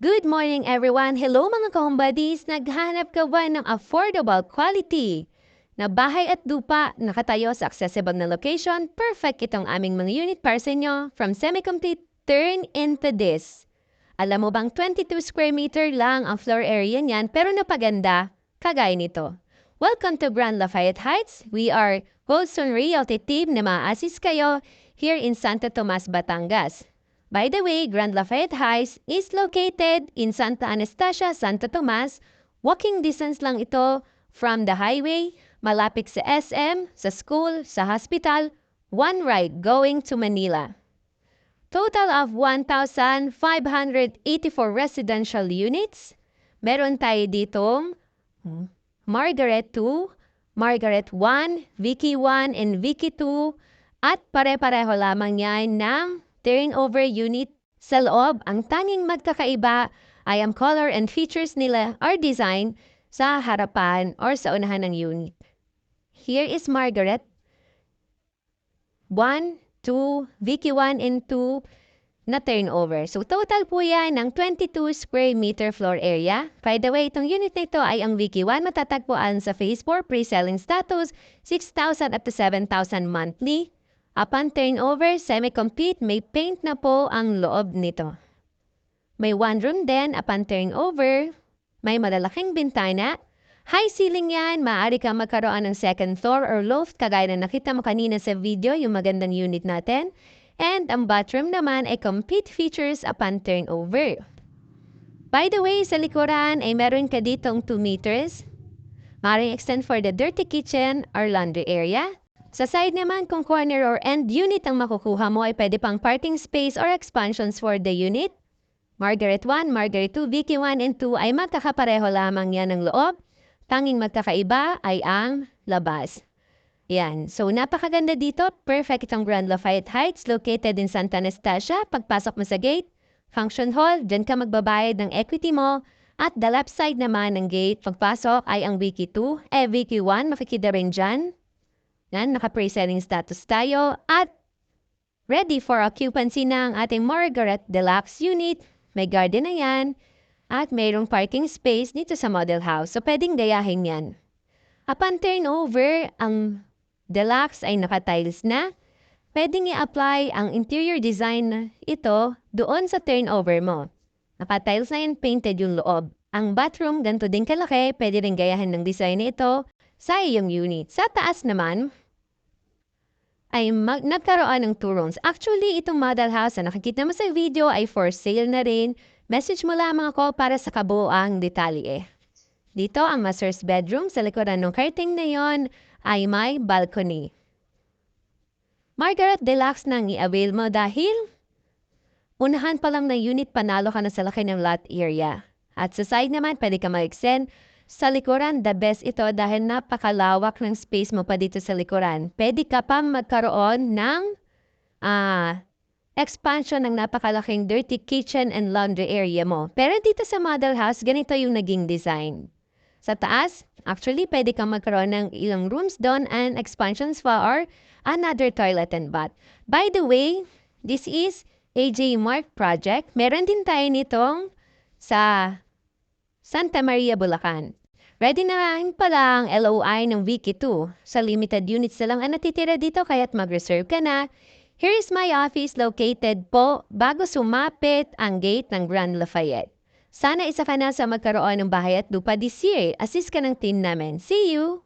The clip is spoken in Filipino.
Good morning everyone! Hello mga ka-homebodies! Naghanap ka ba ng affordable quality na bahay at lupa nakatayo sa accessible na location? Perfect itong aming mga unit para sa inyo from semi-complete turn into this. Alam mo bang 22 square meter lang ang floor area niyan pero napaganda kagaya nito. Welcome to Grand Lafayette Heights. We are Goldstone Realty Team na ma-assist kayo here in Santo Tomas, Batangas. By the way, Grand Lafayette Heights is located in Santa Anastasia, Santo Tomas. Walking distance lang ito from the highway, malapit sa SM, sa school, sa hospital, one ride going to Manila. Total of 1,584 residential units. Meron tayo ditong Margaret 2, Margaret 1, Vicky 1, and Vicky 2 at pare-pareho lamang yan ng turnover unit sa loob. Ang tanging magkakaiba ay ang color and features nila or design sa harapan or sa unahan ng unit. Here is Margaret. 1, 2, Vicky 1 and 2 na turnover. So total po yan ng 22 square meter floor area. By the way, itong unit na ito ay ang Vicky 1 matatagpuan sa phase 4 pre-selling status 6,000 up to 7,000 monthly. Upon turnover, semi-complete, may paint na po ang loob nito. May one room din upon turnover. May malalaking bintana. High ceiling yan, maaari kang magkaroon ng second floor or loft kagaya na nakita mo kanina sa video, yung magandang unit natin. And ang bathroom naman ay complete features upon turnover. By the way, sa likuran ay meron ka ditong 2 meters. Maaaring extend for the dirty kitchen or laundry area. Sa side naman, kung corner or end unit ang makukuha mo ay pwede pang parking space or expansions for the unit. Margaret 1, Margaret 2, Vicky 1, and 2 ay magkakapareho lamang yan ng loob. Tanging magkakaiba ay ang labas. Yan. So, napakaganda dito. Perfect itong Grand Lafayette Heights located in Santa Anastasia. Pagpasok mo sa gate, function hall, dyan ka magbabayad ng equity mo. At the left side naman ng gate, pagpasok ay ang Wiki 2. Eh, Wiki 1, makikita rin dyan. Yan, naka-pre-selling status tayo. At ready for occupancy na ang ating Margaret Deluxe Unit. May garden na yan. At mayroong parking space dito sa model house. So, pwedeng gayahin yan. Upon turnover, ang deluxe ay naka-tiles na. Pwedeng i-apply ang interior design ito doon sa turnover mo. Naka-tiles na yan, painted yung loob. Ang bathroom, ganito din kalaki, pwede rin gayahin ng design na ito sa iyong unit. Sa taas naman, ay mag- nagkaroon ng two rooms. Actually, itong model house na nakikita mo sa video ay for sale na rin. Message mo lamang ako para sa kabuoang detalye. Dito ang master's bedroom sa likuran ng curtain na yon ay may balcony. Margaret Deluxe nang i-avail mo dahil unahan pa lang ng unit panalo ka na sa laki ng lot area. At sa side naman, pwede ka mag-extend sa likuran, the best ito dahil napakalawak ng space mo pa dito sa likuran. Pwede ka pa magkaroon ng uh, expansion ng napakalaking dirty kitchen and laundry area mo. Pero dito sa model house, ganito yung naging design. Sa taas, actually, pwede kang magkaroon ng ilang rooms doon and expansions for another toilet and bath. By the way, this is AJ Mark project. Meron din tayo nitong sa Santa Maria, Bulacan. Ready na rin pala ang LOI ng Wiki 2. Sa limited units na lang ang natitira dito kaya't mag-reserve ka na. Here is my office located po bago sumapit ang gate ng Grand Lafayette. Sana isa ka na sa magkaroon ng bahay at lupa this year. Assist ka ng team namin. See you!